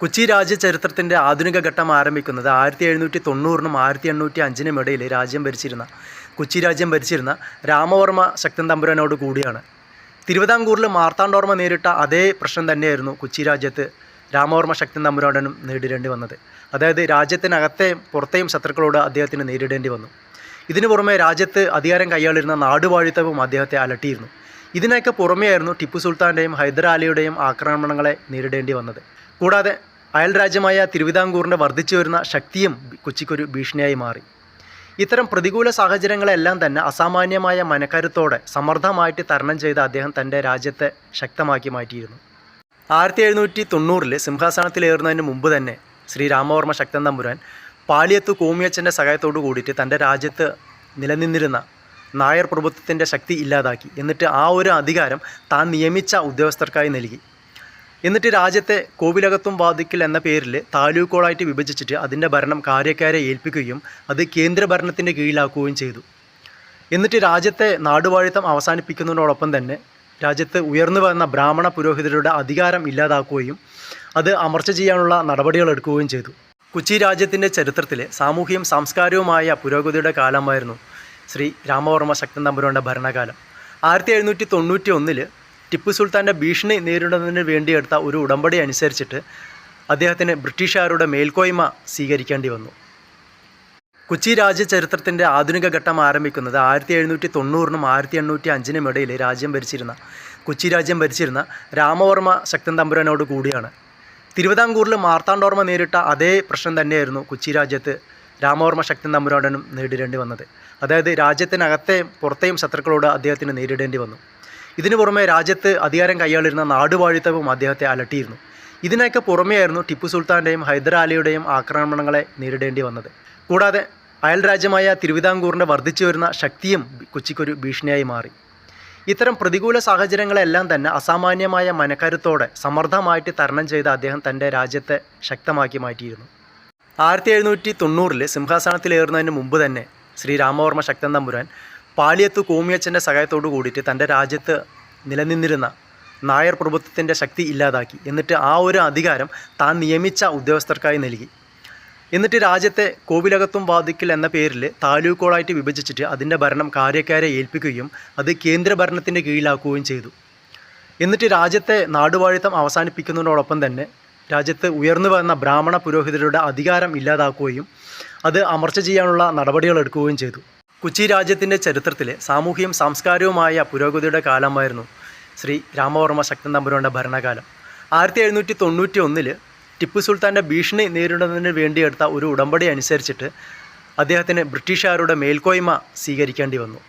കൊച്ചി രാജ്യ ചരിത്രത്തിന്റെ ആധുനിക ഘട്ടം ആരംഭിക്കുന്നത് ആയിരത്തി എഴുന്നൂറ്റി തൊണ്ണൂറിനും ആയിരത്തി എണ്ണൂറ്റി അഞ്ചിനും ഇടയിൽ രാജ്യം ഭരിച്ചിരുന്ന കൊച്ചി രാജ്യം ഭരിച്ചിരുന്ന രാമവർമ്മ ശക്തൻ തമ്പുരനോട് കൂടിയാണ്. തിരുവിതാംകൂറിൽ മാർത്താണ്ഡവർമ്മ നേരിട്ട അതേ പ്രശ്നം തന്നെയായിരുന്നു കൊച്ചി രാജ്യത്ത് രാമവർമ്മ ശക്തൻ തമ്പുരാടനും നേരിടേണ്ടി വന്നത്. അതായത് രാജ്യത്തിനകത്തെയും പുറത്തെയും ശത്രുക്കളോട് അദ്ദേഹത്തിന് നേരിടേണ്ടി വന്നു. ഇതിനു പുറമെ രാജ്യത്ത് അധികാരം കൈയാളിരുന്ന നാടുവാഴിത്തവും അദ്ദേഹത്തെ അലട്ടിയിരുന്നു. ഇതിനൊക്കെ പുറമെയായിരുന്നു ടിപ്പു സുൽത്താന്റെയും ഹൈദരാലിയുടെയും ആക്രമണങ്ങളെ നേരിടേണ്ടി വന്നത്. കൂടാതെ അയൽ രാജ്യമായ തിരുവിതാംകൂറിന്റെ വർദ്ധിച്ചു വരുന്ന ശക്തിയും കൊച്ചിക്കൊരു ഭീഷണിയായി മാറി. ഇത്തരം പ്രതികൂല സാഹചര്യങ്ങളെല്ലാം തന്നെ അസാമാന്യമായ മനക്കരുത്തോടെ സമർത്ഥമായിട്ട് തരണം ചെയ്ത അദ്ദേഹം തന്റെ രാജ്യത്തെ ശക്തമാക്കി മാറ്റിയിരുന്നു. ആയിരത്തി എഴുന്നൂറ്റി തൊണ്ണൂറിൽ സിംഹാസനത്തിലേറുന്നതിന് മുമ്പ് തന്നെ ശ്രീ രാമവർമ്മ ശക്തൻ തമ്പുരാൻ പാലിയത്ത് കോമിയച്ചന്റെ സഹായത്തോടു കൂടിയിട്ട് തന്റെ രാജ്യത്ത് നിലനിന്നിരുന്ന നായർ പ്രഭുത്വത്തിന്റെ ശക്തി ഇല്ലാതാക്കി. എന്നിട്ട് ആ ഒരു അധികാരം താൻ നിയമിച്ച ഉദ്യോഗസ്ഥർക്കായി നൽകി. എന്നിട്ട് രാജ്യത്തെ കോവിലകത്തും വാദിക്കൽ എന്ന പേരിൽ താലൂക്കുകളായിട്ട് വിഭജിച്ചിട്ട് അതിന്റെ ഭരണം കാര്യക്കാരെ ഏൽപ്പിക്കുകയും അത് കേന്ദ്ര ഭരണത്തിന്റെ കീഴിലാക്കുകയും ചെയ്തു. എന്നിട്ട് രാജ്യത്തെ നാടുവാഴിത്തം അവസാനിപ്പിക്കുന്നതിനോടൊപ്പം തന്നെ രാജ്യത്ത് ഉയർന്നു വന്ന ബ്രാഹ്മണ പുരോഹിതരുടെ അധികാരം ഇല്ലാതാക്കുകയും അത് അമർച്ച ചെയ്യാനുള്ള നടപടികൾ എടുക്കുകയും ചെയ്തു. കൊച്ചി രാജ്യത്തിന്റെ ചരിത്രത്തിലെ സാമൂഹ്യവും സാംസ്കാരികവുമായ പുരോഗതിയുടെ കാലമായിരുന്നു ശ്രീ രാമവർമ്മ ശക്തൻ തമ്പുരാന്റെ ഭരണകാലം. ആയിരത്തി എഴുന്നൂറ്റി തൊണ്ണൂറ്റി ഒന്നിൽ ടിപ്പു സുൽത്താന്റെ ഭീഷണി നേരിടുന്നതിന് വേണ്ടിയെടുത്ത ഒരു ഉടമ്പടി അനുസരിച്ചിട്ട് അദ്ദേഹത്തിന് ബ്രിട്ടീഷുകാരുടെ മേൽക്കോയ്മ സ്വീകരിക്കേണ്ടി വന്നു. കൊച്ചി രാജ്യ ചരിത്രത്തിന്റെ ആധുനിക ഘട്ടം ആരംഭിക്കുന്നത് ആയിരത്തി എഴുന്നൂറ്റി തൊണ്ണൂറിനും ആയിരത്തി എണ്ണൂറ്റി അഞ്ചിനും ഇടയിൽ രാജ്യം ഭരിച്ചിരുന്ന കൊച്ചി രാജ്യം ഭരിച്ചിരുന്ന രാമവർമ്മ ശക്തൻ തമ്പുരാനോട് കൂടിയാണ്. തിരുവിതാംകൂറിൽ മാർത്താണ്ഡോർമ്മ നേരിട്ട അതേ പ്രശ്നം തന്നെയായിരുന്നു കൊച്ചി രാജ്യത്ത് രാമവർമ്മ ശക്തി നമ്പുരാടനും നേരിടേണ്ടി വന്നത്. അതായത് രാജ്യത്തിനകത്തെ പുറത്തെയും ശത്രുക്കളോട് അദ്ദേഹത്തിന് നേരിടേണ്ടി വന്നു. ഇതിനു പുറമെ രാജ്യത്ത് അധികാരം കൈയാളിരുന്ന നാടുവാഴിത്തവും അദ്ദേഹത്തെ അലട്ടിയിരുന്നു. ഇതിനൊക്കെ പുറമെയായിരുന്നു ടിപ്പു സുൽത്താന്റെയും ഹൈദരാലിയുടെയും ആക്രമണങ്ങളെ നേരിടേണ്ടി വന്നത്. കൂടാതെ അയൽ രാജ്യമായ തിരുവിതാംകൂറിന്റെ വർദ്ധിച്ചു വരുന്ന ശക്തിയും കൊച്ചിക്കൊരു ഭീഷണിയായി മാറി. ഇത്തരം പ്രതികൂല സാഹചര്യങ്ങളെല്ലാം തന്നെ അസാമാന്യമായ മനക്കരുത്തോടെ സമർത്ഥമായിട്ട് തരണം ചെയ്ത അദ്ദേഹം തന്റെ രാജ്യത്തെ ശക്തമാക്കി മാറ്റിയിരുന്നു. ആയിരത്തി എഴുന്നൂറ്റി തൊണ്ണൂറിൽ സിംഹാസനത്തിലേറുന്നതിന് മുമ്പ് തന്നെ ശ്രീ രാമവർമ്മ ശക്തൻ തമ്പുരാൻ പാളിയത്ത് കോമിയച്ചന്റെ സഹായത്തോടു കൂടിയിട്ട് തന്റെ രാജ്യത്ത് നിലനിന്നിരുന്ന നായർ പ്രഭുത്വത്തിന്റെ ശക്തി ഇല്ലാതാക്കി. എന്നിട്ട് ആ ഒരു അധികാരം താൻ നിയമിച്ച ഉദ്യോഗസ്ഥർക്കായി നൽകി. എന്നിട്ട് രാജ്യത്തെ കോവിലകത്തും വാദിക്കൽ എന്ന പേരിൽ താലൂക്കുകളായിട്ട് വിഭജിച്ചിട്ട് അതിന്റെ ഭരണം കാര്യക്കാരെ ഏൽപ്പിക്കുകയും അത് കേന്ദ്ര ഭരണത്തിന്റെ കീഴിലാക്കുകയും ചെയ്തു. എന്നിട്ട് രാജ്യത്തെ നാടുവാഴിത്തം അവസാനിപ്പിക്കുന്നതിനോടൊപ്പം തന്നെ രാജ്യത്ത് ഉയർന്നു വന്ന ബ്രാഹ്മണ പുരോഹിതരുടെ അധികാരം ഇല്ലാതാക്കുകയും അത് അമർച്ച ചെയ്യാനുള്ള നടപടികൾ എടുക്കുകയും ചെയ്തു. കൊച്ചി രാജ്യത്തിന്റെ ചരിത്രത്തിലെ സാമൂഹികവും സാംസ്കാരികവുമായ പുരോഗതിയുടെ കാലമായിരുന്നു ശ്രീ രാമവർമ്മ ശക്തൻ തമ്പുരാന്റെ ഭരണകാലം. ആയിരത്തി എഴുന്നൂറ്റി തൊണ്ണൂറ്റി ഒന്നിൽ ടിപ്പു സുൽത്താന്റെ ഭീഷണി നേരിടുന്നതിന് വേണ്ടിയെടുത്ത ഒരു ഉടമ്പടി അനുസരിച്ചിട്ട് അദ്ദേഹത്തിന് ബ്രിട്ടീഷുകാരുടെ മേൽക്കോയ്മ സ്വീകരിക്കേണ്ടി വന്നു.